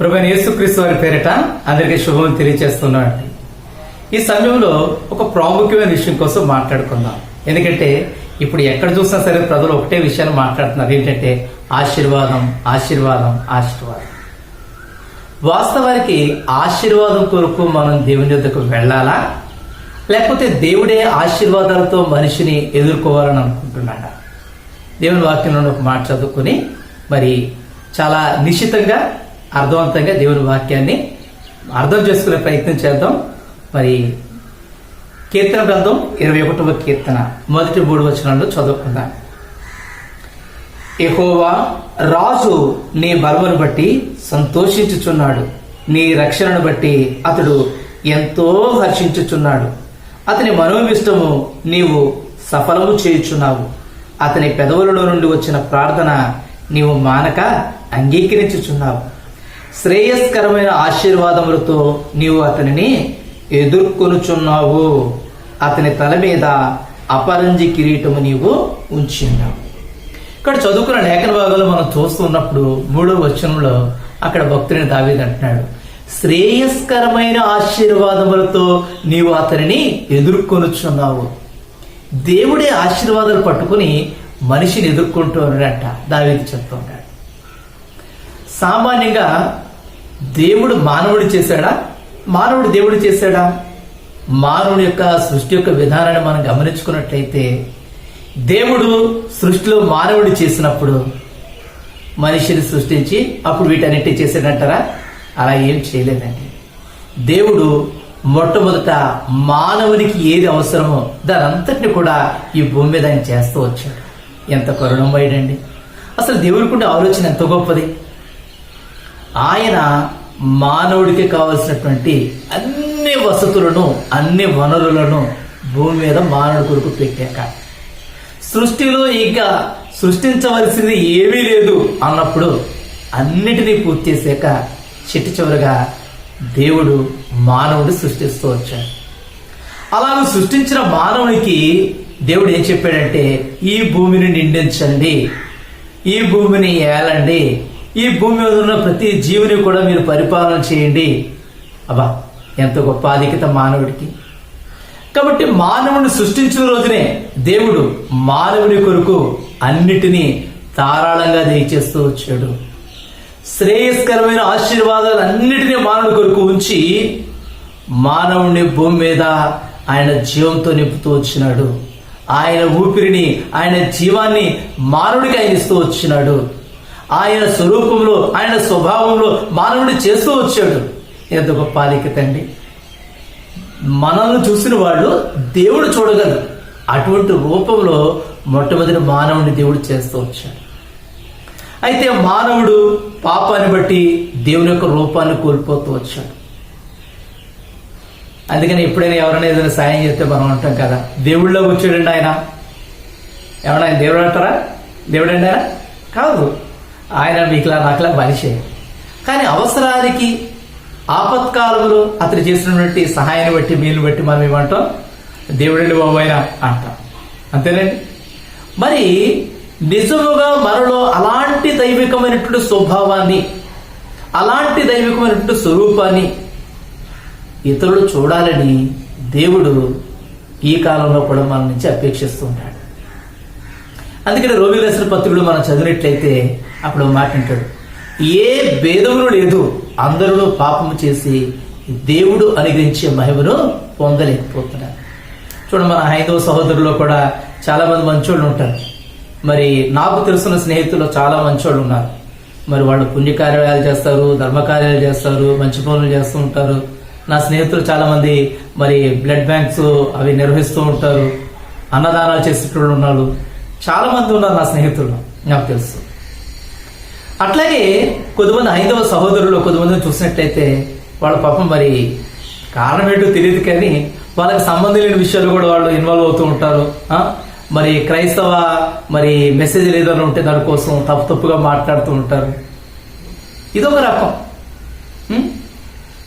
ప్రభు యేసుక్రీస్తు వారి పేరిట అందరికీ శుభం తెలియజేస్తున్నామండి ఈ సమయంలో ఒక ప్రాముఖ్యమైన విషయం కోసం మాట్లాడుకుందాం. ఎందుకంటే ఇప్పుడు ఎక్కడ చూసినా సరే ప్రజలు ఒకటే విషయాన్ని మాట్లాడుతున్నారు. ఏంటంటే ఆశీర్వాదం ఆశీర్వాదం ఆశీర్వాదం. వాస్తవానికి ఆశీర్వాదం కొరకు మనం దేవుని యొద్దకు వెళ్ళాలా? లేకపోతే దేవుడే ఆశీర్వాదాలతో మనిషిని ఎదుర్కోవాలని అనుకుంటున్నాడా? దేవుని వాక్యంలో ఒక మాట చదువుకుని మరి చాలా నిశ్చితంగా అర్థవంతంగా దేవుని వాక్యాన్ని అర్థం చేసుకునే ప్రయత్నం చేద్దాం. మరి కీర్తన గ్రంథం ఇరవై ఒకటవ కీర్తన. మొదటి మూడు వచనంలో చదువుకుందాం. ఎహోవా రాజు నీ బలమును బట్టి సంతోషించుచున్నాడు. నీ రక్షణను బట్టి అతడు ఎంతో హర్షించుచున్నాడు. అతని మనోవిష్టము నీవు సఫలము చేయుచున్నావు. అతని పెదవులలో నుండి వచ్చిన ప్రార్థన నీవు మానక అంగీకరించుచున్నావు. శ్రేయస్కరమైన ఆశీర్వాదములతో నీవు అతనిని ఎదుర్కొనుచున్నావు. అతని తల మీద అపరంజి కిరీటము నీవు ఉంచున్నావు ఇక్కడ చదువుకున్న లేఖన భాగాలు మనం చూస్తున్నప్పుడు మూడో వచనంలో అక్కడ భక్తుని దావేది అంటున్నాడు శ్రేయస్కరమైన ఆశీర్వాదములతో నీవు అతనిని ఎదుర్కొనుచున్నావు. దేవుడే ఆశీర్వాదాలు పట్టుకుని మనిషిని ఎదుర్కొంటూ దావేది దావీదు చెప్తున్నాడు సామాన్యంగా దేవుడు మానవుడు చేశాడా? మానవుడు దేవుడు చేశాడా? మానవుడి యొక్క సృష్టి యొక్క విధానాన్ని మనం గమనించుకున్నట్లయితే దేవుడు సృష్టిలో మానవుడు చేసినప్పుడు మనిషిని సృష్టించి అప్పుడు వీటన్నిటి చేసాడంటారా అలా ఏం చేయలేదండి. దేవుడు మొట్టమొదట మానవునికి ఏది అవసరమో దానంతటిని కూడా ఈ భూమి మీద ఆయన చేస్తూ వచ్చాడు. ఎంత కరుణమయుడండి. అసలు దేవుడికి ఉండే ఆలోచన ఎంత గొప్పది. ఆయన మానవుడికి కావలసినటువంటి అన్ని వసతులను అన్ని వనరులను భూమి మీద మానవుడి కొరకు పెట్టాక. సృష్టిలో ఇంకా సృష్టించవలసింది ఏమీ లేదు అన్నప్పుడు అన్నిటినీ పూర్తి చేశాక చిట్టు చివరిగా దేవుడు మానవుడు సృష్టిస్తూ వచ్చాడు. అలా సృష్టించిన మానవునికి దేవుడు ఏం చెప్పాడంటే ఈ భూమిని నిండించండి. ఈ భూమిని ఏలండి. ఈ భూమి మీద ఉన్న ప్రతి జీవుని కూడా మీరు పరిపాలన చేయండి. అబ్బా ఎంత గొప్ప అధికత మానవుడికి. కాబట్టి మానవుని సృష్టించిన రోజునే దేవుడు మానవుని కొరకు అన్నిటినీ ధారాళంగా దయచేస్తూ వచ్చాడు. శ్రేయస్కరమైన ఆశీర్వాదాలు అన్నిటినీ మానవుడి కొరకు ఉంచి మానవుని భూమి మీద ఆయన జీవంతో నింపుతూ వచ్చినాడు. ఆయన ఊపిరిని ఆయన జీవాన్ని మానవుడికి ఆయన ఇస్తూ వచ్చినాడు. ఆయన స్వరూపంలో ఆయన స్వభావంలో మానవుడు చేస్తూ వచ్చాడు. ఎంత గొప్ప ఆధిక్యత మనల్ని చూసిన వాళ్ళు దేవుడు చూడగలరు. అటువంటి రూపంలో మొట్టమొదటి మానవుని దేవుడు చేస్తూ వచ్చాడు. అయితే మానవుడు పాపాన్ని బట్టి దేవుని యొక్క రూపాన్ని కోల్పోతూ వచ్చాడు. అందుకని ఎప్పుడైనా ఎవరైనా ఏదైనా సాయం చేస్తే మనం ఉంటాం కదా దేవుళ్ళో కూర్చోడండి ఆయన. ఏమన్నా ఆయన దేవుడు అంటారా? దేవుడు అంటారా? కాదు. ఆయన మీకులా నాకులా మనిషే కానీ అవసరానికి ఆపత్కాలంలో అతను చేసినటువంటి సహాయాన్ని బట్టి మీలు బట్టి మనం ఏమంటాం? దేవుడండి బాబు అంటాం. అంతేనండి? మరి నిజముగా మనలో అలాంటి దైవికమైనటువంటి స్వభావాన్ని అలాంటి దైవికమైనటువంటి స్వరూపాన్ని ఇతరులు చూడాలని దేవుడు ఈ కాలంలో కూడా మన నుంచి అపేక్షిస్తూ ఉంటాడు అందుకని రోగి రాసిన పత్రికలు మనం చదివినట్లయితే అప్పుడు ఒక మాట అంటాడు ఏ భేదములు లేదు అందరూ పాపము చేసి దేవుడు అనుగ్రహించే మహిమను పొందలేకపోతున్నారు. చూడండి మన హైందవ సహోదరులో కూడా చాలా మంది మంచోళ్ళు ఉంటారు. మరి నాకు తెలుసున్న స్నేహితులు చాలా మంచోళ్ళు ఉన్నారు. మరి వాళ్ళు పుణ్యకార్యాలు చేస్తారు ధర్మకార్యాలు చేస్తారు మంచి పనులు చేస్తూ ఉంటారు. నా స్నేహితులు చాలా మంది మరి బ్లడ్ బ్యాంక్స్ అవి నిర్వహిస్తూ ఉంటారు అన్నదానాలు చేసేటోళ్ళు ఉన్నారు. చాలా మంది ఉన్నారు నా స్నేహితులు నాకు తెలుసు. అట్లాగే కొద్దిమంది హైందవ సహోదరులు కొద్దిమందిని చూసినట్లయితే వాళ్ళ పాపం మరి కారణం ఏంటో తెలియదు కానీ వాళ్ళకి సంబంధం లేని విషయాలు కూడా వాళ్ళు ఇన్వాల్వ్ అవుతూ ఉంటారు. మరి క్రైస్తవ మరి మెసేజ్ ఏదైనా ఉంటే దానికోసం తప్పు తప్పుగా మాట్లాడుతూ ఉంటారు. ఇదొక రకం.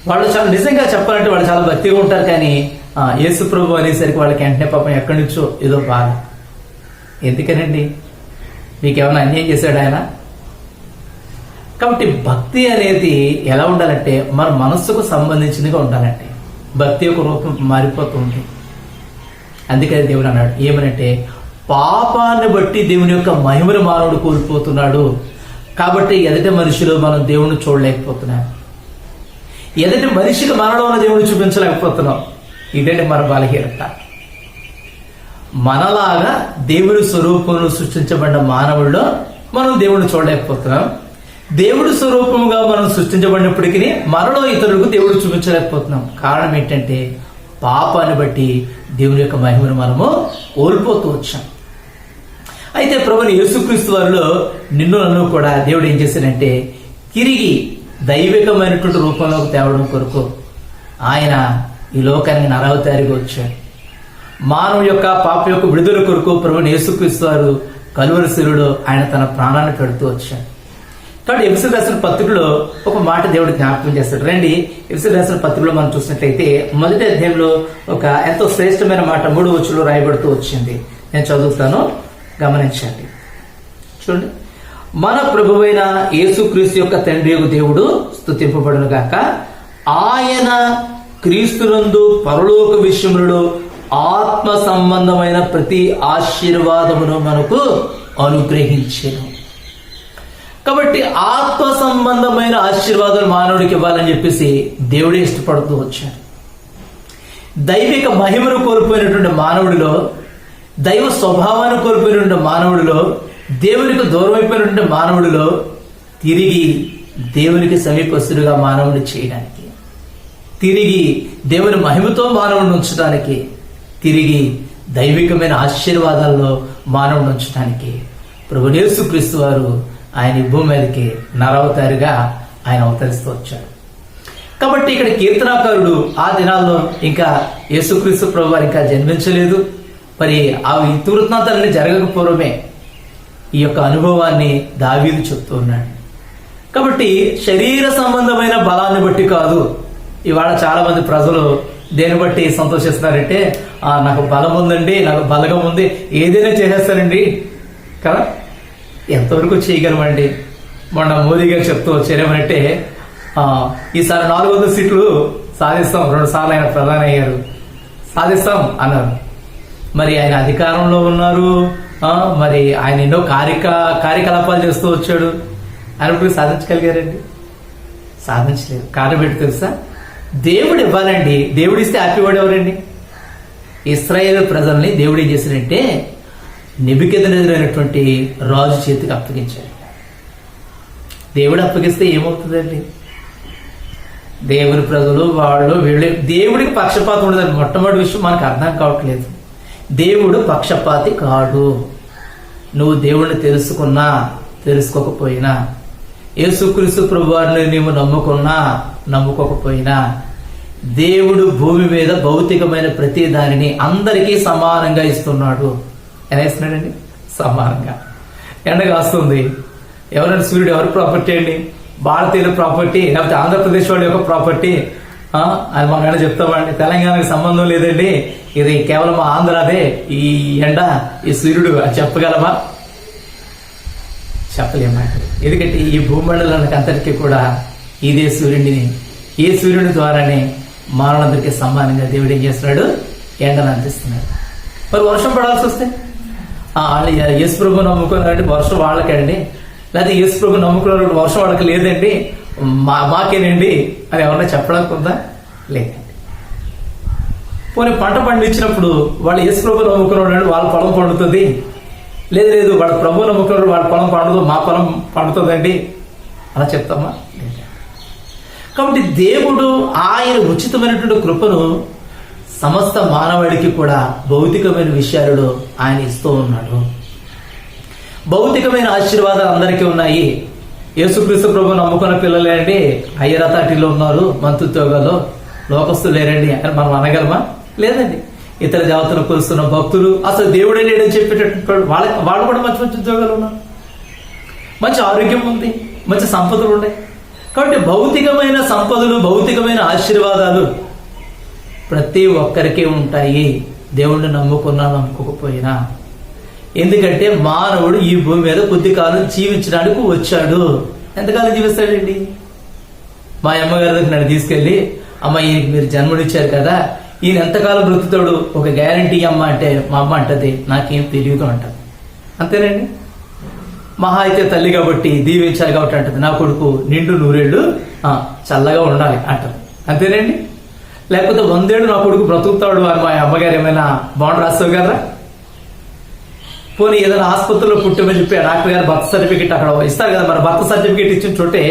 వాళ్ళు చాలా నిజంగా చెప్పాలంటే వాళ్ళు చాలా భక్తిగా ఉంటారు కానీ యేసు ప్రభు అనేసరికి వాళ్ళకి వెంటనే పాపం ఎక్కడి నుంచో ఏదో బాధ. ఎందుకనండి? మీకేమైనా అన్యాయం చేశాడు ఆయన? కాబట్టి భక్తి అనేది ఎలా ఉండాలంటే మన మనస్సుకు సంబంధించిందిగా ఉండాలంటే. భక్తి యొక్క రూపం మారిపోతుంది. అందుకని దేవుడు అన్నాడు ఏమనంటే పాపాన్ని బట్టి దేవుని యొక్క మహిమను మానవుడు కోల్పోతున్నాడు. కాబట్టి ఎదటి మనిషిలో మనం దేవుణ్ణి చూడలేకపోతున్నాం. ఎదటి మనిషికి మనలో ఉన్న దేవుని చూపించలేకపోతున్నాం. ఇదండి మన బలహీనత? మనలాగా దేవుని స్వరూపంలో సృష్టించబడిన మానవుల్లో మనం దేవుడిని చూడలేకపోతున్నాం. దేవుడి స్వరూపముగా మనం సృష్టించబడినప్పటికీ మనలో ఇతరులకు దేవుడు చూపించలేకపోతున్నాం. కారణం ఏంటంటే పాపాన్ని బట్టి దేవుని యొక్క మహిమను మనము కోల్పోతూ వచ్చాం. అయితే ప్రభుని యేసుక్రీస్తు వారిలో నిన్ను నన్ను కూడా దేవుడు ఏం చేశాడంటే తిరిగి దైవికమైనటువంటి రూపంలోకి తేవడం కొరకు ఆయన ఈ లోకానికి నరవతారిగా వచ్చాడు. మానవు యొక్క పాప యొక్క విడుదల కొరకు ప్రభుని యేసుక్రీస్తు వారు కలువరిశిరుడు ఆయన తన ప్రాణాన్ని పెడుతూ వచ్చాడు. కాబట్టి ఎఫ్సి రాసిన పత్రికలో ఒక మాట దేవుడు జ్ఞాపకం చేస్తాడు. రండి ఎఫ్సి రాసిన పత్రికలో మనం చూసినట్లయితే మొదటి అధ్యాయంలో ఒక ఎంతో శ్రేష్టమైన మాట మూడు వచ్చులో రాయబడుతూ వచ్చింది. నేను చదువుతాను. గమనించండి. చూడండి. మన ప్రభువైన యేసుక్రీస్తు యొక్క తండ్రి యొక్క దేవుడు స్థుతింపబడును గాక. ఆయన క్రీస్తునందు పరలోక విషయములలో ఆత్మ సంబంధమైన ప్రతి ఆశీర్వాదమును మనకు అనుగ్రహించెను. కాబట్టి ఆత్మ సంబంధమైన ఆశీర్వాదాలు మానవుడికి ఇవ్వాలని చెప్పేసి దేవుడే ఇష్టపడుతూ వచ్చాడు. దైవిక మహిమను కోల్పోయినటువంటి మానవుడిలో దైవ స్వభావాన్ని కోల్పోయినటువంటి మానవుడిలో దేవునికి దూరమైపోయినటువంటి మానవుడిలో తిరిగి దేవునికి సమీపస్తుడిగా మానవుడిని చేయడానికి తిరిగి దేవుని మహిమతో మానవుడిని ఉంచడానికి తిరిగి దైవికమైన ఆశీర్వాదాల్లో మానవుడిని ఉంచడానికి ప్రభు క్రీస్తు వారు ఆయన ఈ భూమి మీదకి నరవతారిగా ఆయన అవతరిస్తూ వచ్చాడు. కాబట్టి ఇక్కడ కీర్తనాకారుడు ఆ దినాల్లో ఇంకా యేసుక్రీస్తు ప్రభు వారు ఇంకా జన్మించలేదు. మరి ఆ ఈ జరగకపోవడమే ఈ యొక్క అనుభవాన్ని దావీదు చెప్తూ ఉన్నాడు. కాబట్టి శరీర సంబంధమైన బలాన్ని బట్టి కాదు ఇవాళ చాలా మంది ప్రజలు దేని బట్టి సంతోషిస్తున్నారంటే "ఆ, నాకు బలం ఉందండి నాకు బలగం ఉంది ఏదైనా చేసేస్తానండి. కదా? ఎంతవరకు చేయగలమండి? మొన్న మోదీ గారు చెప్తూ వచ్చారేమంటే ఈసారి నాలుగు వందల సీట్లు సాధిస్తాం రెండు సార్లు ఆయన ప్రధాని అయ్యారు. సాధిస్తాం అన్నారు. మరి ఆయన అధికారంలో ఉన్నారు మరి ఆయన ఎన్నో కార్యక కార్యకలాపాలు చేస్తూ వచ్చాడు. ఆయన సాధించగలిగారండి? సాధించలేదు. కారణం ఏంటి తెలుసా? దేవుడు ఇవ్వాలండి. దేవుడిస్తే హ్యాపీ వాడు ఎవరండి ఇస్రాయేల్ ప్రజల్ని దేవుడు ఏం చేశాడంటే నిబికెదనెదురైనటువంటి రాజు చేతికి అప్పగించాడు దేవుడు అప్పగిస్తే ఏమవుతుందండి? దేవుని ప్రజలు వాళ్ళు వీళ్ళు దేవుడికి పక్షపాతం ఉండదండి. మొట్టమొదటి విషయం మనకు అర్థం కావట్లేదు. దేవుడు పక్షపాతి కాడు. నువ్వు దేవుడిని తెలుసుకున్నా తెలుసుకోకపోయినా యేసుక్రీస్తు ప్రభువారిని నీవు నమ్ముకున్నా నమ్ముకోకపోయినా దేవుడు భూమి మీద భౌతికమైన ప్రతి దానిని అందరికీ సమానంగా ఇస్తున్నాడు. ఎలా ఇస్తున్నాడండి సమానంగా ఎండ కాస్తుంది. ఎవరైనా సూర్యుడు ఎవరి ప్రాపర్టీ అండి? భారతీయుల ప్రాపర్టీ లేకపోతే ఆంధ్రప్రదేశ్ వాళ్ళ యొక్క ప్రాపర్టీ. అది మా మేడం చెప్తామండి తెలంగాణకి సంబంధం లేదండి. ఇది కేవలం ఆంధ్రాదే ఈ ఎండ ఈ సూర్యుడు అని చెప్పగలమా? చెప్పలేమా ఎందుకంటే ఈ భూమండలానికి అంతటికీ కూడా ఇదే సూర్యుడిని ఈ సూర్యుని ద్వారానే మానవులందరికీ సమానంగా దేవుడు ఏం చేస్తున్నాడు? ఎండను అందిస్తున్నాడు. మరి వర్షం పడాల్సి వస్తే? వాళ్ళు యేసు ప్రభు నమ్ముకున్నారంటే వర్షం వాళ్ళకండి. లేకపోతే యేసు ప్రభు నమ్ముకున్న వర్షం వాళ్ళకి లేదండి. మా మాకేనండి అని ఎవరన్నా చెప్పడానికి ఉందా? లేదండి. పోనీ పంట పండించినప్పుడు వాళ్ళు యేసు ప్రభు నమ్ముకున్నాడు వాళ్ళ పొలం పండుతుంది? లేదు లేదు వాళ్ళ ప్రభు నమ్ముకున్నాడు వాళ్ళ పొలం పండదు మా పొలం పండుతుందండి. అలా చెప్తామా? కాబట్టి దేవుడు ఆయన ఉచితమైనటువంటి కృపను సమస్త మానవుడికి కూడా భౌతికమైన విషయాలలో ఆయన ఇస్తూ ఉన్నాడు. భౌతికమైన ఆశీర్వాదాలు అందరికీ ఉన్నాయి. యేసుక్రీస్తు ప్రభు నమ్ముకున్న పిల్లలేండి అయ్యరతాటిలో ఉన్నారు మంత్రుత్యోగాలు లోకస్తులు లేరండి. అని మనం అనగలమా? లేదండి. ఇతర దేవతలు కొలుస్తున్న భక్తులు అసలు దేవుడే లేడని చెప్పేటటువంటి వాళ్ళ వాళ్ళు కూడా మంచి మంచి ఉద్యోగాలు ఉన్నారు. మంచి ఆరోగ్యం ఉంది మంచి సంపదలు ఉన్నాయి. కాబట్టి భౌతికమైన సంపదలు భౌతికమైన ఆశీర్వాదాలు ప్రతి ఒక్కరికి ఉంటాయి. దేవుణ్ణి నమ్ముకున్నా నమ్ముకోకపోయినా. ఎందుకంటే మానవుడు ఈ భూమి మీద కొద్ది కాలం జీవించడానికి వచ్చాడు. ఎంతకాలం జీవిస్తాడండి? మా అమ్మగారి దగ్గర నన్ను తీసుకెళ్ళి అమ్మ ఈయనకి మీరు జన్మనిచ్చారు కదా ఈయన ఎంతకాలం బ్రతుకుతాడు? ఒక గ్యారంటీ అమ్మ అంటే మా అమ్మ అంటది నాకేం తెలియదు అంటది అంతేనండి? మహా అయితే తల్లి కాబట్టి దీవించాలి కాబట్టి అంటది. నా కొడుకు నిండు నూరేళ్ళు చల్లగా ఉండాలి అంటది. అంతేనండి? లేకపోతే వందేడు నా కొడుకు బ్రతుకుతాడు అని మా అమ్మగారు ఏమైనా బాండ్ రాస్తావు కదా పోనీ ఏదైనా ఆసుపత్రిలో పుట్టమని చెప్పి డాక్టర్ గారు బర్త్ సర్టిఫికేట్ అక్కడ ఇస్తారు కదా మరి బర్త్ సర్టిఫికేట్ ఇచ్చిన చోటే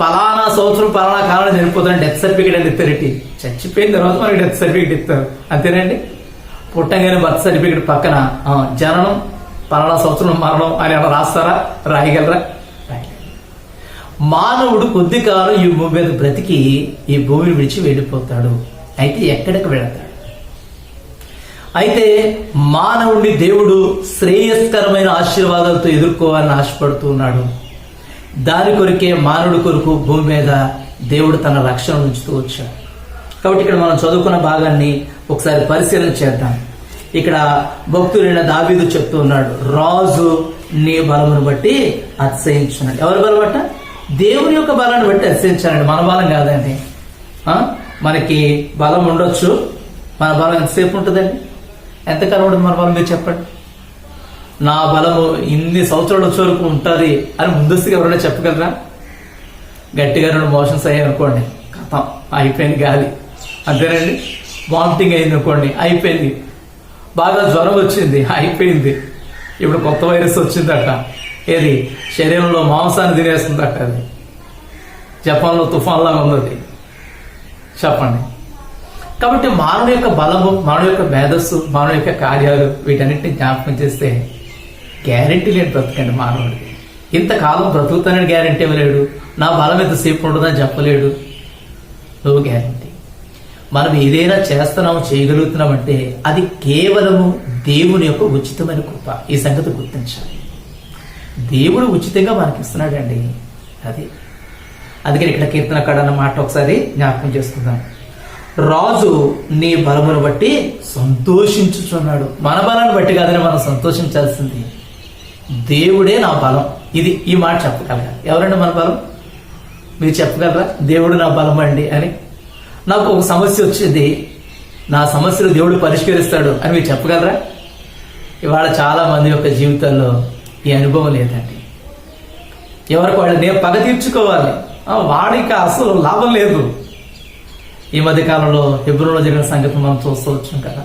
పలానా సంవత్సరం పలానా కాలం చనిపోతాను డెత్ సర్టిఫికేట్ అని ఇస్తారేంటి చచ్చిపోయిన తర్వాత మనకి డెత్ సర్టిఫికేట్ ఇస్తారు. అంతేనండి? పుట్టంగానే బర్త్ సర్టిఫికేట్ పక్కన జననం పలానా సంవత్సరం మరణం అని ఏమైనా రాస్తారా? రాయగలరా? మానవుడు కొద్ది కాలం ఈ భూమి మీద బ్రతికి ఈ భూమిని విడిచి వెళ్ళిపోతాడు. అయితే ఎక్కడికి వెళతాడు? అయితే మానవుడిని దేవుడు శ్రేయస్కరమైన ఆశీర్వాదాలతో ఎదుర్కోవాలని ఆశపడుతూ ఉన్నాడు. దాని కొరికే మానవుడి కొరకు భూమి మీద దేవుడు తన రక్షణ ఉంచుతూ వచ్చాడు. కాబట్టి ఇక్కడ మనం చదువుకున్న భాగాన్ని ఒకసారి పరిశీలన చేద్దాం. ఇక్కడ భక్తుడైన దావీదు చెప్తూ ఉన్నాడు రాజు నీ బలమును బట్టి అతిశయించున్నాడు ఎవరి బలం దేవుని యొక్క బలాన్ని బట్టి అతిశయించాలండి మన బలం కాదండి. మనకి బలం ఉండొచ్చు. మన బలం ఎంతసేపు ఉంటుందండి? ఎంతకాలం ఉంటుంది మన బలం? మీరు చెప్పండి. నా బలము ఇన్ని సంవత్సరాలు వచ్చే వరకు ఉంటుంది అని ముందస్తుగా ఎవరైనా చెప్పగలరా? గట్టిగా రెండు మోషన్స్ అయ్యాయి అనుకోండి. కథం అయిపోయింది గాలి. అంతేనండి? వామిటింగ్ అయింది అనుకోండి. అయిపోయింది. బాగా జ్వరం వచ్చింది. అయిపోయింది. ఇప్పుడు కొత్త వైరస్ వచ్చిందట. ఏది? శరీరంలో మాంసాన్ని తినేస్తుందట అది. జపాన్లో తుఫాన్లా ఉన్నది చెప్పండి. కాబట్టి మానవుడి యొక్క బలము మానవుడి యొక్క మేధస్సు మానవుడి యొక్క కార్యాలు వీటన్నిటిని జ్ఞాపకం చేస్తే గ్యారెంటీ లేని బ్రతకండి మానవుడికి ఇంతకాలం బ్రతుకుతానని గ్యారెంటీ ఇవ్వలేడు. నా బలం ఎంతసేపు ఉంటుందని చెప్పలేడు. నువ్వు గ్యారెంటీ. మనం ఏదైనా చేస్తున్నాము చేయగలుగుతున్నామంటే అది కేవలము దేవుని యొక్క ఉచితమైన కృప. ఈ సంగతి గుర్తించాలి. దేవుడు ఉచితంగా మనకి ఇస్తున్నాడండి అది. అందుకని ఇక్కడ కీర్తన అన్న మాట ఒకసారి జ్ఞాపకం చేసుకుందాం. రాజు నీ బలమును బట్టి సంతోషించుచున్నాడు. మన బలాన్ని బట్టి కాదని మనం సంతోషించాల్సింది. దేవుడే నా బలం. ఇది ఈ మాట చెప్పగలరా? ఎవరండి మన బలం? మీరు చెప్పగలరా? దేవుడు నా బలం అండి అని. నాకు ఒక సమస్య వచ్చింది. నా సమస్యలు దేవుడు పరిష్కరిస్తాడు అని మీరు చెప్పగలరా? ఇవాళ చాలా మంది యొక్క జీవితాల్లో ఈ అనుభవం లేదండి. ఎవరికి వాళ్ళు నేను పగ తీర్చుకోవాలి. వాడికి అసలు లాభం లేదు. ఈ మధ్య కాలంలో ఫిబ్రవరిలో జరిగిన సంగతి మనం చూస్తూ వచ్చాం కదా.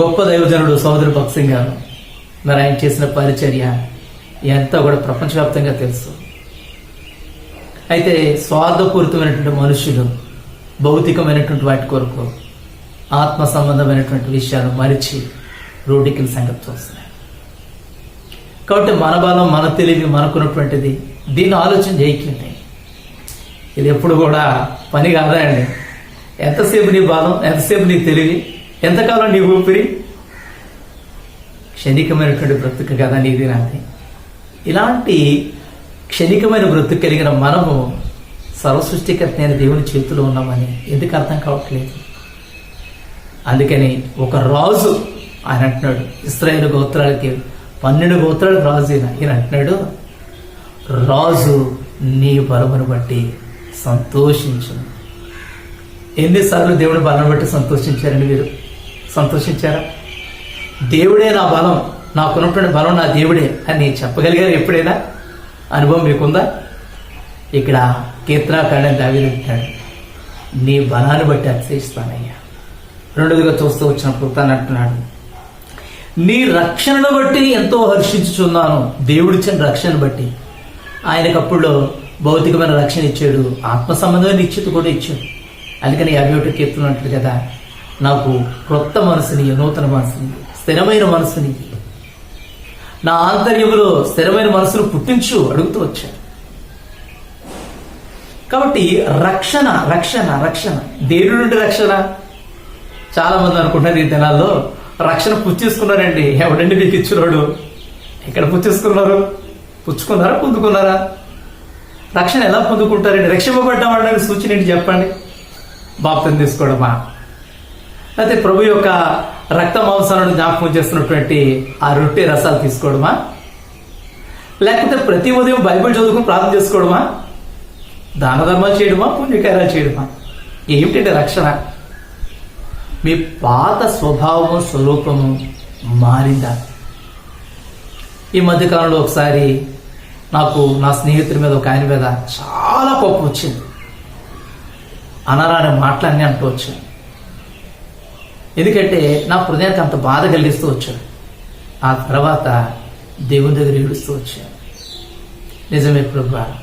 గొప్ప దైవజనుడు సోదరు భక్సింగ్ గారు మరి ఆయన చేసిన పరిచర్య ఎంత కూడా ప్రపంచవ్యాప్తంగా తెలుసు. అయితే స్వార్థపూరితమైనటువంటి మనుషులు భౌతికమైనటువంటి వాటి కొరకు ఆత్మ సంబంధమైనటువంటి విషయాలు మరిచి రోడ్డుకి సంగతి చూస్తారు. కాబట్టి మన బలం మన తెలివి మనకున్నటువంటిది. దీన్ని ఆలోచన చేయకండి. ఇది ఎప్పుడు కూడా పని కాదా అండి ఎంతసేపు నీ బలం ఎంతసేపు నీ తెలివి ఎంతకాలం నీ ఊపిరి? క్షణికమైనటువంటి బ్రతుకు కదా నీది నాది ఇలాంటి క్షణికమైన బ్రతుకు కలిగిన మనము సర్వసృష్టికర్త అయిన దేవుని చేతిలో ఉన్నామని ఎందుకు అర్థం కావట్లేదు? అందుకని ఒక రాజు ఆయన అంటున్నాడు ఇస్రాయేల్ గోత్రాలకి పన్నెండు గోత్రాలకు రాజు ఈయన. ఈయన అంటున్నాడు రాజు నీ బలమును బట్టి సంతోషించను. ఎన్నిసార్లు దేవుడి బలం బట్టి సంతోషించారండి మీరు? సంతోషించారా? దేవుడే నా బలం నాకున్నటువంటి బలం నా దేవుడే అని చెప్పగలిగారు ఎప్పుడైనా? అనుభవం మీకుందా? ఇక్కడ కీర్తనాకాండం దావి నీ బలాన్ని బట్టి అతిశయిస్తానయ్యా. రెండోదిగా చూస్తూ వచ్చినప్పుడు తను అంటున్నాడు నీ రక్షణను బట్టి ఎంతో హర్షించుచున్నాను. దేవుడిచ్చిన రక్షణ బట్టి. ఆయనకు అప్పుడు భౌతికమైన రక్షణ ఇచ్చాడు. ఆత్మ సంబంధమైన నిశ్చిత కూడా ఇచ్చాడు. అందుకని యాభై ఒకటి కదా నాకు క్రొత్త మనసుని నూతన మనసుని స్థిరమైన మనసుని నా ఆంతర్యంలో స్థిరమైన మనసును పుట్టించు అడుగుతూ వచ్చాడు. కాబట్టి రక్షణ రక్షణ రక్షణ. దేవుడి నుండి రక్షణ. చాలా మంది అనుకుంటారు ఈ దినాల్లో రక్షణ పుచ్చేసుకున్నారండి ఎవడండి మీకు ఇచ్చినోడు? ఎక్కడ పుచ్చేసుకున్నారు? పుచ్చుకున్నారా? పొందుకున్నారా? రక్షణ ఎలా పొందుకుంటారండి? రక్షింపబడ్డం అనడానికి సూచన ఏంటి చెప్పండి? బాప్తం తీసుకోవడమా? అయితే ప్రభు యొక్క రక్త మాంసాలను జ్ఞాపకం చేస్తున్నటువంటి ఆ రొట్టె రసాలు తీసుకోవడమా? లేకపోతే ప్రతి ఉదయం బైబిల్ చదువుకుని ప్రార్థన చేసుకోవడమా? దాన ధర్మాలు చేయడమా? పుణ్యకార్యాలు చేయడమా? ఏమిటంటే రక్షణ? మీ పాత స్వభావము స్వరూపము మారిందా? ఈ మధ్యకాలంలో ఒకసారి నాకు నా స్నేహితుడి మీద ఒక ఆయన మీద చాలా కోపం వచ్చింది. అనరాని మాటలన్నీ అంటూ వచ్చాను ఎందుకంటే నా హృదయానికి అంత బాధ కలిగిస్తూ వచ్చాడు. ఆ తర్వాత దేవుని దగ్గర ఏడుస్తూ వచ్చాను నిజమే ప్రభా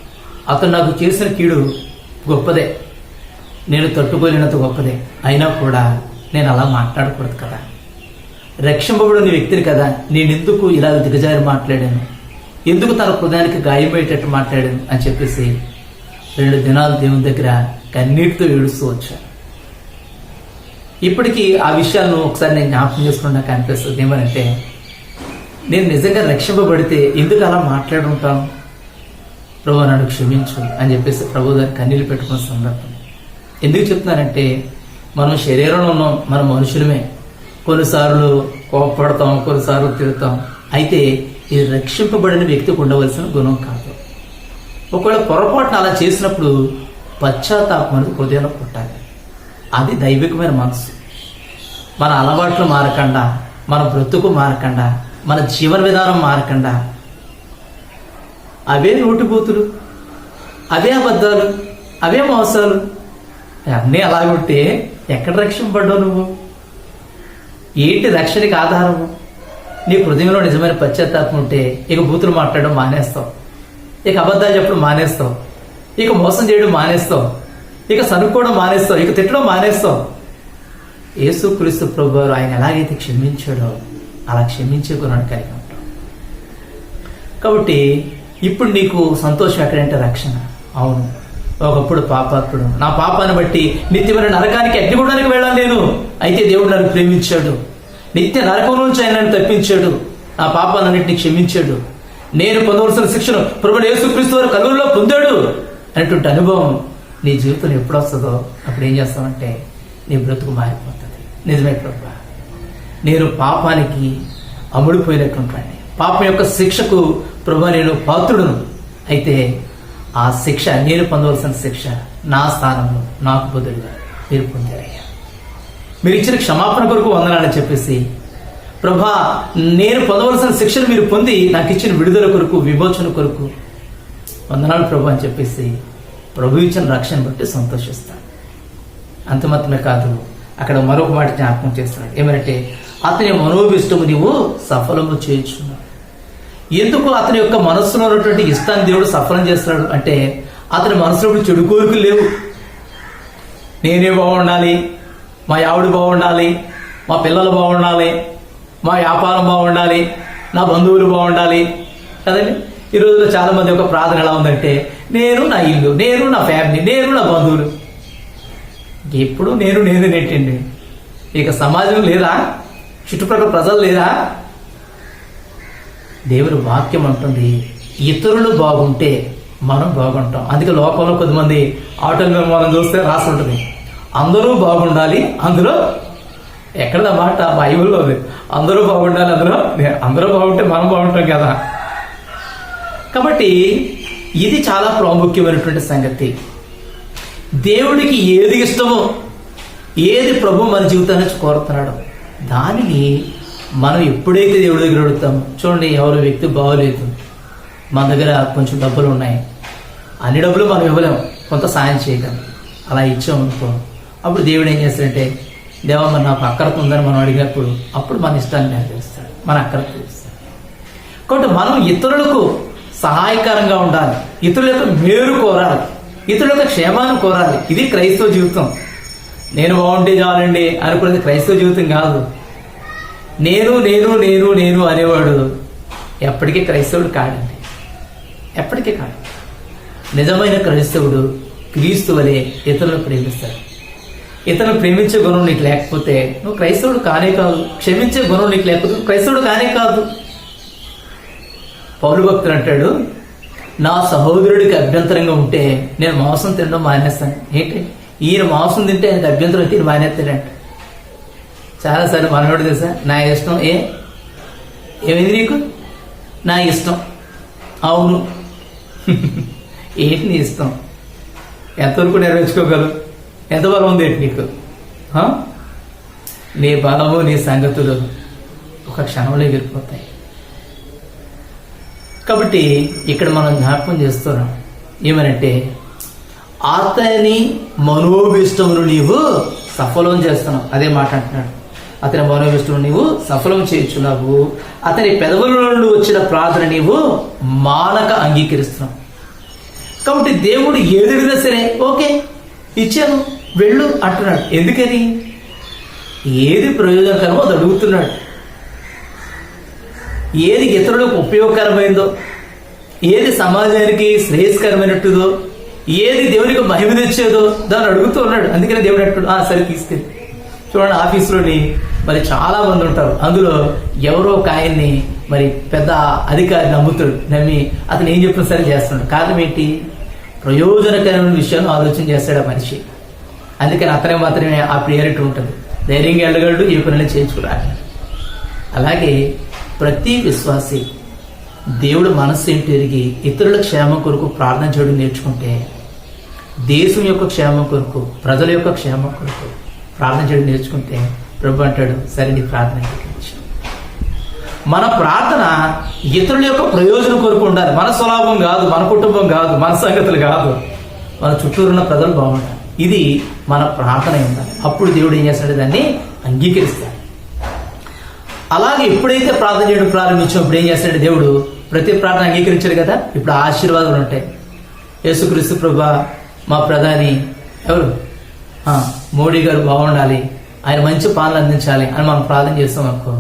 అతను నాకు చేసిన కీడు గొప్పదే. నేను తట్టుకోలేనంత గొప్పదే. అయినా కూడా నేను అలా మాట్లాడకూడదు కదా. రక్షింపబడిన వ్యక్తిని కదా నేను ఎందుకు ఇలా దిగజారి మాట్లాడాను? ఎందుకు తన హృదయానికి గాయమయ్యేటట్టు మాట్లాడాను? అని చెప్పేసి రెండు దినాలు దేవుని దగ్గర కన్నీటితో ఏడుస్తూ వచ్చాను. ఇప్పటికీ ఆ విషయాలను ఒకసారి నేను జ్ఞాపకం చేసుకుని నాకు అనిపిస్తుంది ఏమనంటే నేను నిజంగా రక్షింపబడితే ఎందుకు అలా మాట్లాడుంటాను ప్రభు నన్ను క్షమించు అని చెప్పేసి ప్రభు గారు కన్నీళ్ళు పెట్టుకున్న సందర్భం. ఎందుకు చెప్తున్నానంటే మనం శరీరంలో ఉన్నాం మన మనుషులమే. కొన్నిసార్లు కోపపడతాం కొన్నిసార్లు తిరుగుతాం అయితే ఇది రక్షింపబడిన వ్యక్తికి ఉండవలసిన గుణం కాదు. ఒకవేళ పొరపాటున అలా చేసినప్పుడు పశ్చాత్తాపం అనేది హృదయంలో పుట్టాలి. అది దైవికమైన మనసు. మన అలవాట్లు మారకుండా మన బ్రతుకు మారకుండా మన జీవన విధానం మారకుండా. అవే నోటిబూతులు అవే అబద్ధాలు అవే మోసాలు. అన్నీ అలా ఉంటే ఎక్కడ రక్షింపడ్డావు నువ్వు? ఏంటి రక్షణకి ఆధారము? నీ హృదయంలో నిజమైన పశ్చాత్తాపం ఉంటే ఇక బూతులు మాట్లాడడం మానేస్తావు. ఇక అబద్ధాలు చెప్పడం మానేస్తావు. ఇక మోసం చేయడం మానేస్తావు. ఇక సనుక్కోవడం మానేస్తావు. ఇక తిట్టడం మానేస్తావు. యేసు క్రీస్తు ప్రభు ఆయన ఎలాగైతే క్షమించాడో అలా క్షమించే గుణాన్ని కలిగి ఉంటాం కాబట్టి ఇప్పుడు నీకు సంతోషం ఎక్కడంటే రక్షణ. అవును. ఒకప్పుడు పాపాత్ముడు. నా పాపాన్ని బట్టి నిత్యమైన నరకానికి అగ్నిగుడానికి వెళ్ళాను నేను. అయితే దేవుడు నన్ను ప్రేమించాడు. నిత్య నరకం నుంచి ఆయన నన్ను తప్పించాడు. నా పాపాలన్నింటినీ క్షమించాడు. నేను పొందవలసిన శిక్షను ప్రభుడు యేసుక్రీస్తు వారు కలుగులో పొందాడు అనేటువంటి అనుభవం నీ జీవితం ఎప్పుడు వస్తుందో అప్పుడు ఏం చేస్తామంటే నీ బ్రతుకు మారిపోతుంది. నిజమే ప్రభు. నేను పాపానికి అమ్ముడిపోయినటువంటి పాపం యొక్క శిక్షకు ప్రభు నేను పాత్రుడును. అయితే ఆ శిక్ష నేను పొందవలసిన శిక్ష నా స్థానంలో నాకు బదులుగా మీరు పొందారయ్యా. మీరు ఇచ్చిన క్షమాపణ కొరకు వందనాలని చెప్పేసి ప్రభా నేను పొందవలసిన శిక్షను మీరు పొంది నాకు ఇచ్చిన విడుదల కొరకు విమోచన కొరకు వందనాలు ప్రభు అని చెప్పేసి ప్రభు ఇచ్చిన రక్షణ బట్టి సంతోషిస్తాను. అంత మాత్రమే కాదు అక్కడ మరొక మాట జ్ఞాపకం చేస్తున్నాడు ఏమంటే అతని మనోభిష్టము నీవు సఫలము చేయించున్నావు. ఎందుకు అతని యొక్క మనస్సులో ఉన్నటువంటి ఇష్టాన్ని దేవుడు సఫలం చేస్తున్నాడు అంటే అతని మనసులో ఇప్పుడు చెడు కోరికలు లేవు. నేనే బాగుండాలి మా ఆవిడ బాగుండాలి మా పిల్లలు బాగుండాలి మా వ్యాపారం బాగుండాలి నా బంధువులు బాగుండాలి. కదండి? ఈ రోజుల్లో చాలా మంది ప్రార్థన ఎలా ఉందంటే నేను నా ఇల్లు నేను నా ఫ్యామిలీ నేను నా బంధువులు. ఎప్పుడు నేను నేను నెట్టండి. ఇక సమాజం లేదా చుట్టుపక్కల ప్రజలు లేదా దేవుని వాక్యం అంటుంది ఇతరులు బాగుంటే మనం బాగుంటాం. అందుకే లోకంలో కొద్దిమంది ఆటంకం మీద మనం చూస్తే రాసి ఉంటుంది. అందరూ బాగుండాలి అందులో ఎక్కడ మాట? బైబిల్లో ఉంది. అందరూ బాగుండాలి అందులో అందరూ బాగుంటే మనం బాగుంటాం కదా. కాబట్టి ఇది చాలా ప్రాముఖ్యమైనటువంటి సంగతి. దేవుడికి ఏది ఇష్టమో ఏది ప్రభు మన జీవితాన్ని కోరుతున్నాడు కోరుతున్నాడో దానిని మనం ఎప్పుడైతే దేవుడి దగ్గర అడుగుతామో చూడండి ఎవరు వ్యక్తి బాగోలేదు. మన దగ్గర కొంచెం డబ్బులు ఉన్నాయి. అన్ని డబ్బులు మనం ఇవ్వలేము. కొంత సాయం చేయగలం. అలా ఇచ్చామనుకో అప్పుడు దేవుడు ఏం చేస్తాడంటే దేవా మరి నాకు అక్కరత ఉందని మనం అడిగినప్పుడు అప్పుడు మన ఇష్టాన్ని నెరవేరుస్తాడు. మన అక్కరత తెలుస్తాడు కాబట్టి మనం ఇతరులకు సహాయకరంగా ఉండాలి. ఇతరుల యొక్క మేలు కోరాలి. ఇతరుల యొక్క క్షేమాన్ని కోరాలి. ఇది క్రైస్తవ జీవితం. నేను బాగుంటే చాలండి అనుకునేది క్రైస్తవ జీవితం కాదు. నేను నేను నేను నేను అనేవాడు ఎప్పటికీ క్రైస్తవుడు కాడండి. ఎప్పటికీ కాడు. నిజమైన క్రైస్తవుడు క్రీస్తు వలె ఇతరులను ప్రేమిస్తాడు. ఇతరులను ప్రేమించే గుణం నీకు లేకపోతే నువ్వు క్రైస్తవుడు కానే కాదు. క్షమించే గుణం నీకు లేకపోతే క్రైస్తవుడు కానే కాదు. పౌరు భక్తుడు అంటాడు నా సహోదరుడికి అభ్యంతరంగా ఉంటే నేను మాంసం తినడం మానేస్తాను. ఏంటి? ఈయన మాంసం తింటే ఆయనకు అభ్యంతరం అయితే ఈయన మానేస్తాడంట. చాలాసార్లు మనోడు తెలుసా? నా ఇష్టం ఏ? ఏమైంది నీకు? నా ఇష్టం. అవును. ఏంటి నీ ఇష్టం? ఎంతవరకు నెరవేర్చుకోగలవు? ఎంత బలం ఉంది ఏంటి నీకు? నీ బలము నీ సంగతులు ఒక క్షణంలో ఎగిరిపోతాయి కాబట్టి ఇక్కడ మనం జ్ఞాపకం చేస్తున్నాం. ఏమనంటే అతని మనోభిష్టమును నీవు సఫలం చేస్తున్నావు. అదే మాట అంటున్నాడు. అతని మనోభిష్టము నీవు సఫలం చేయించున్నావు. అతని పెదవుల నుండి వచ్చిన ప్రార్థన నీవు మానక అంగీకరిస్తున్నావు. కాబట్టి దేవుడు ఏది సరే ఓకే ఇచ్చాను వెళ్ళు అంటున్నాడు. ఎందుకని? ఏది ప్రయోజనకరమో అది అడుగుతున్నాడు. ఏది ఇతరులకు ఉపయోగకరమైందో ఏది సమాజానికి శ్రేయస్కరమైనట్టుదో ఏది దేవునికి మహిమ తెచ్చేదో దాన్ని అడుగుతూ ఉన్నాడు. అందుకనే దేవుడు అంటున్నాడు ఆ సరే తీసుకెళ్ళి. చూడండి ఆఫీసులోని మరి చాలా మంది ఉంటారు. అందులో ఎవరో ఒక ఆయన్ని మరి పెద్ద అధికారి నమ్ముతాడు నమ్మి అతను ఏం చెప్పిన సరే చేస్తున్నాడు కారణం ఏంటి? ప్రయోజనకరమైన విషయాన్ని ఆలోచన చేస్తాడు ఆ మనిషి. అందుకని అతనే మాత్రమే ఆ ప్రియారిటీ ఉంటుంది. ధైర్యంగా వెళ్ళగలడు ఈ పనులు చేయించుకున్నాడు అలాగే ప్రతి విశ్వాసి దేవుడు మనస్సు ఏంటి ఎరిగి ఇతరుల క్షేమం కొరకు ప్రార్థన చేయడం నేర్చుకుంటే దేశం యొక్క క్షేమం కొరకు ప్రజల యొక్క క్షేమం కొరకు ప్రార్థన చేయడం నేర్చుకుంటే ప్రభు అంటాడు సరే నీ ప్రార్థన మన ప్రార్థన ఇతరుల యొక్క ప్రయోజనం కొరకు ఉండాలి. మన స్వలాభం కాదు మన కుటుంబం కాదు మన సంగతులు కాదు. మన చుట్టూరు ఉన్న ప్రజలు బాగుండాలి. ఇది మన ప్రార్థన ఉండాలి. అప్పుడు దేవుడు ఏం చేస్తాడు? దాన్ని అంగీకరిస్తాడు. అలాగే ఎప్పుడైతే ప్రార్థన చేయడం ప్రారంభించినప్పుడు ఏం చేస్తాడు దేవుడు? ప్రతి ప్రార్థన అంగీకరించాడు కదా? ఇప్పుడు ఆశీర్వాదాలు ఉంటాయి. యేసుక్రీస్తు ప్రభా మా ప్రధాని ఎవరు? మోడీ గారు బాగుండాలి. ఆయన మంచి పాలన అందించాలి అని మనం ప్రార్థన చేస్తాం అనుకో.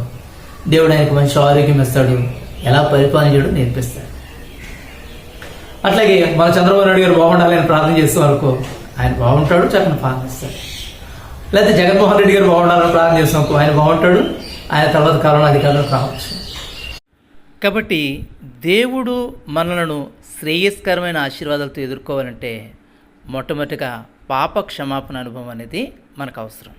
దేవుడు ఆయనకు మంచి ఆరోగ్యం ఇస్తాడు. ఎలా పరిపాలన చేయడం నేర్పిస్తాడు. అట్లాగే మన చంద్రబాబు నాయుడు గారు బాగుండాలి అని ప్రార్థన చేస్తాం అనుకో. ఆయన బాగుంటాడు చక్కని పాలన ఇస్తాడు. లేకపోతే జగన్మోహన్ రెడ్డి గారు బాగుండాలని ప్రార్థన చేస్తాం అనుకో. ఆయన బాగుంటాడు ఆయన తర్వాత కరోనా అధికారంలో కావచ్చు కాబట్టి దేవుడు మనలను శ్రేయస్కరమైన ఆశీర్వాదాలతో ఎదుర్కోవాలంటే మొట్టమొదటిగా పాప క్షమాపణ అనుభవం అనేది మనకు అవసరం.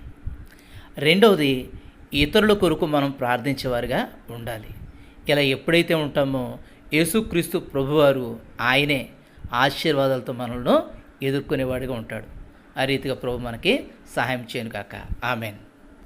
రెండవది ఇతరుల కొరకు మనం ప్రార్థించేవారుగా ఉండాలి. ఇలా ఎప్పుడైతే ఉంటామో యేసుక్రీస్తు ప్రభువారు ఆయనే ఆశీర్వాదాలతో మనల్ని ఎదుర్కొనేవాడిగా ఉంటాడు. ఆ రీతిగా ప్రభు మనకి సహాయం చేయను కాక ఆమెన్.